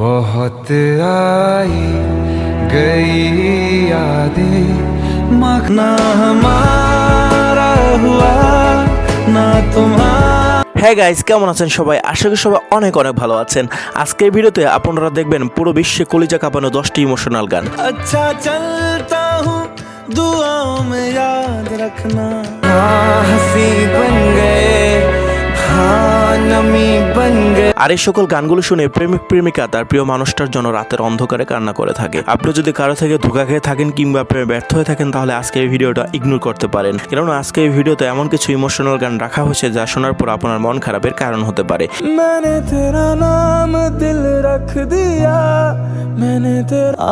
बहुत आई गई यादें मखना हमारा हुआ ना तुम्हारा হ্যাঁ গাইস কেমন আছেন সবাই আশা করি সবাই অনেক অনেক ভালো আছেন আজকের ভিডিওতে আপনারা দেখবেন পুরো বিশ্বে কলিজা কাঁপানো দশটি ইমোশনাল গান अच्छा चलता हूँ दुआओं में याद रखना हाँ हंसी আর এই সকল গানগুলো শুনে প্রেমিক প্রেমিকা তার প্রিয় মানুষটার জন্য রাতের অন্ধকারে কান্না করে থাকে। আপনি যদি কারও থেকে ধোকা খেয়ে থাকেন কিংবা প্রেমে ব্যর্থ হয়ে থাকেন, তাহলে আজকে এই ভিডিওটা ইগনোর করতে পারেন। কেননা আজকে এই ভিডিওতে এমন কিছু ইমোশনাল গান রাখা হয়েছে যা শোনার পর আপনার মন খারাপের কারণ হতে পারে।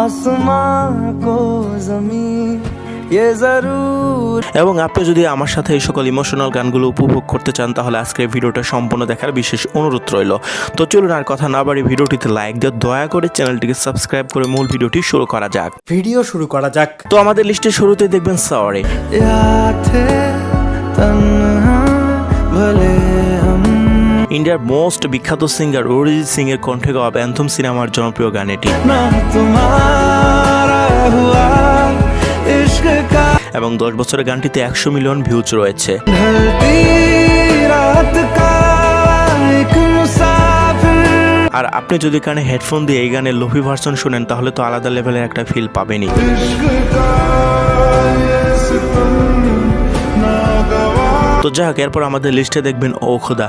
আসমা কো জমিন এবং আপনি যদি আমার সাথে এই সকল ইমোশনাল গানগুলো উপভোগ করতে চান তাহলে আজকের ভিডিওটা সম্পূর্ণ দেখার বিশেষ অনুরোধ রইল। তো চলুন আর কথা না বাড়ি ভিডিওটিতে লাইক দিয়ে দয়া করে চ্যানেলটিকে সাবস্ক্রাইব করে মূল ভিডিওটি শুরু করা যাক। ভিডিও শুরু করা যাক। তো আমাদের লিস্টে শুরুতে দেখবেন সরি ইন্ডিয়ার মোস্ট বিখ্যাত সিঙ্গার অরিজিৎ সিং এর কণ্ঠে গাওয়া অ্যান্থম সিনেমার জনপ্রিয় গান এটি। না তোমার হুয়া। এবং দশ বছরের গানটিতে একশো মিলিয়ন ভিউজ রয়েছে। আর আপনি যদি কানে হেডফোন দিয়ে এই গানের লোভি ভার্সন শুনেন তাহলে তো আলাদা লেভেলের একটা ফিল পাবেনই। তো যাই হোক এরপর আমাদের লিস্টে দেখবেন ও খোদা।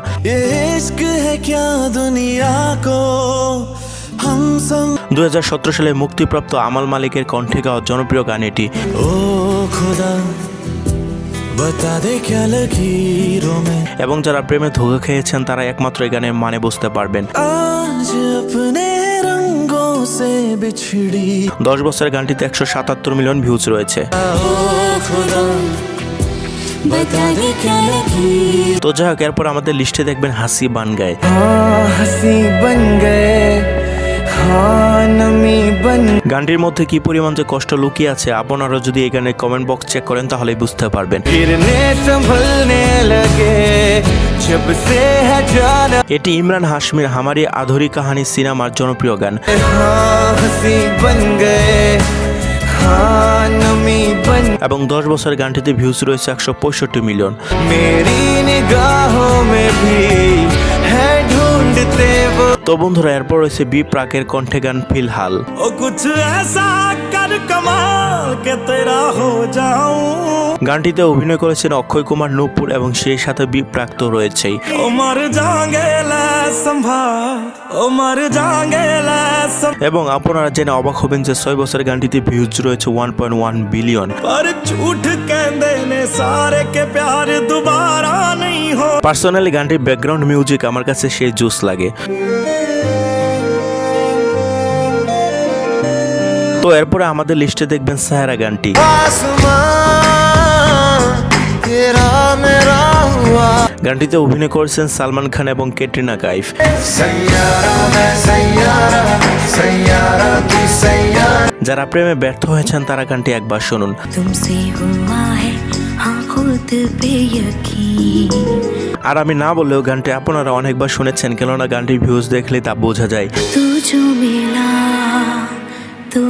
দুই হাজার সতেরো সালে মুক্তিপ্রাপ্ত আমাল মালিকের কণ্ঠে গাওয়া জনপ্রিয় গান এটি ও খোদা এবং যারা প্রেমে ধোকা খেয়েছেন তারা একমাত্র এই গানের মানে বুঝতে পারবেন। দশ বছরের গানটিতে একশো সাতাত্তর মিলিয়ন ভিউজ রয়েছে। তো যাই হোক এরপর আমাদের লিস্টে দেখবেন হাসি বান গায়ে। হাসি বান গায়ে। গানটির মধ্যে কি পরিমাণ যে কষ্ট লুকিয়ে আছে আপনারা যদি এখানে কমেন্ট বক্স চেক করেন তাহলে বুঝতে পারবেন। এটি ইমরান হাশমির হামারি আধুরি কাহানি সিনেমার জনপ্রিয় গান। এবং দশ বছর গানটিতে ভিউজ রয়েছে একশো পঁয়ষট্টি মিলিয়ন। মেরি নিগাহোঁ মে ভি দেব তো বন্ধুরা এরপর রয়েছে বি প্রাকের কণ্ঠে গান ফিলহাল। ও কুছ এসা কর কমাল কে তেরা হো যাও। গানটিতে অভিনয় করেছেন অক্ষয় কুমার নূপুর এবং সেই সাথে বিপ্রাক্ত রয়েছেই। এবং আপনারা জেনে অবাক হবেন যে ছয় বছরের গানটিতে ভিউজ রয়েছে one point one billion personally গানটির ব্যাকগ্রাউন্ড মিউজিক আমার কাছে সেই জুস লাগে। তো এরপরে আমাদের লিস্টে দেখবেন সাহারা গানটি। গানটিতে অভিনয় করেছেন সালমান খান এবং কেটরিনা কাইফ। যারা প্রেমে ব্যর্থ হয়েছেন তারা গানটি একবার শুনুন। আর আমি না বললেও গানটি আপনারা অনেকবার শুনেছেন কেননা গানটির ভিউজ দেখলে তা বোঝা যায়। তো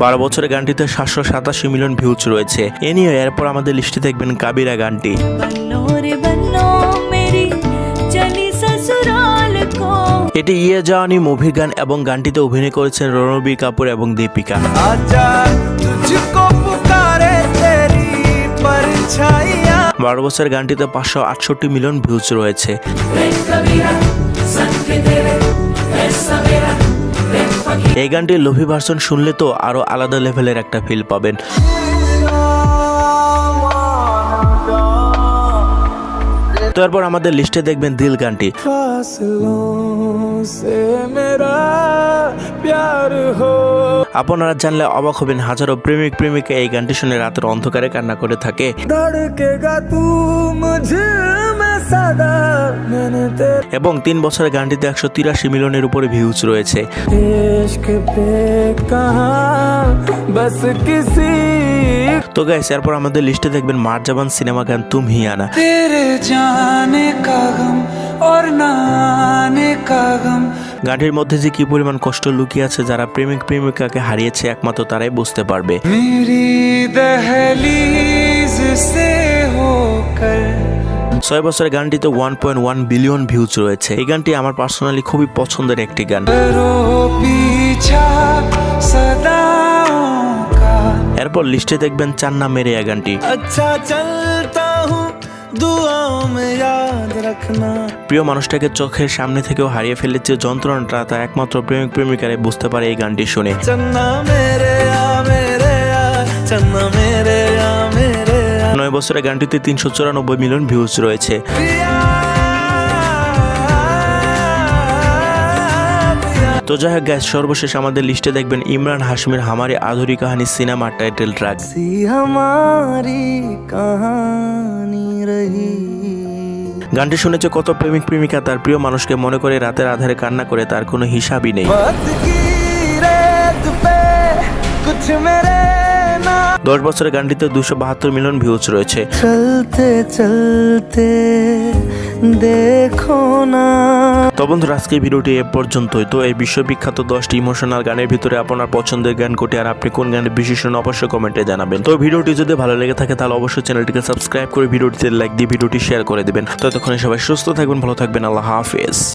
বারো বছরের গানটিতে সাতশো সাতাশি মিলিয়ন ভিউজ রয়েছে। এ নিয়ে এরপর আমাদের লিস্টে দেখবেন কাবিরা গানটি। এটি ইয়ে জাওয়ানি মুভির গান এবং গানটিতে অভিনয় করেছেন রণবীর কাপুর এবং দীপিকা। বারো বছর গানটিতে পাঁচশো আটষট্টি মিলিয়ন ভিউজ রয়েছে। এই গানটির লোভি ভার্সন শুনলে তো আরও আলাদা লেভেলের একটা ফিল পাবেন। তো এরপর আমাদের লিস্টে দেখবেন দিল গানটি। আপনারা জানলে অবাক হবেন, হাজারো প্রেমিক প্রেমিকা এই গানটি শুনে রাতের অন্ধকারে কান্না করে থাকে। এবং তিন বছরে গানটিতে একশো তিরাশি মিলিয়নের উপরে ভিউজ রয়েছে। তো গাইস এরপর আমাদের লিস্টে দেখবেন মারজাবান সিনেমা গান তুম হিয়ানা গানটির মধ্যে যে কি পরিমাণ কষ্ট লুকিয়ে আছে যারা প্রেমিক প্রেমিকাকে হারিয়েছে একমাত্র তারাই বুঝতে পারবে। মেরি দহলিজ সে ছয় বছরের গানটিতে one point one billion views রয়েছে। এই গানটি আমার পার্সোনালি খুবই পছন্দের একটি গান। এরপর লিস্টে দেখবেন চার মেরে এই গানটি প্রিয় মানুষটাকে চোখের সামনে থেকেও হারিয়ে ফেলেছে যন্ত্রণাটা তা একমাত্র প্রেমিক প্রেমিকারে বুঝতে পারে এই গানটি শুনে। চন্না মেরে আ মেরে আ চন্না মেরে নয় বছরে গানটিতে তিনশো চুরানব্বই মিলিয়ন ভিউজ রয়েছে। তো যাই হোক গ্যাস সর্বশেষ আমাদের লিস্টে দেখবেন ইমরান হাসমির হামারি আধুরি কাহানি সিনেমা টাইটেল ট্র্যাক গানটি শুনেছে কত প্রেমিক প্রেমিকা তার প্রিয় মানুষকে মনে করে রাতের আধারে কান্না করে তার কোনো হিসাবই নেই। দশ বছরের গানটিতে দুশো বাহাত্তর মিলিয়ন ভিউজ রয়েছে। চলতে চলতে দেখো না। তো বন্ধুরা আজকে ভিডিওটি এ পর্যন্তই। তো এই বিশ্ববিখ্যাত দশটি ইমোশনাল গানের ভিতরে আপনার পছন্দের গান কোটি আর আপনি কোন গানের বিশেষণ অবশ্যই কমেন্টে জানাবেন। তো ভিডিওটি যদি ভালো লেগে থাকে তাহলে অবশ্যই চ্যানেলটিকে সাবস্ক্রাইব করে ভিডিওটিতে লাইক দিয়ে ভিডিওটি শেয়ার করে দেবেন। ততক্ষণে সবাই সুস্থ থাকবেন ভালো থাকবেন আল্লাহ হাফেজ।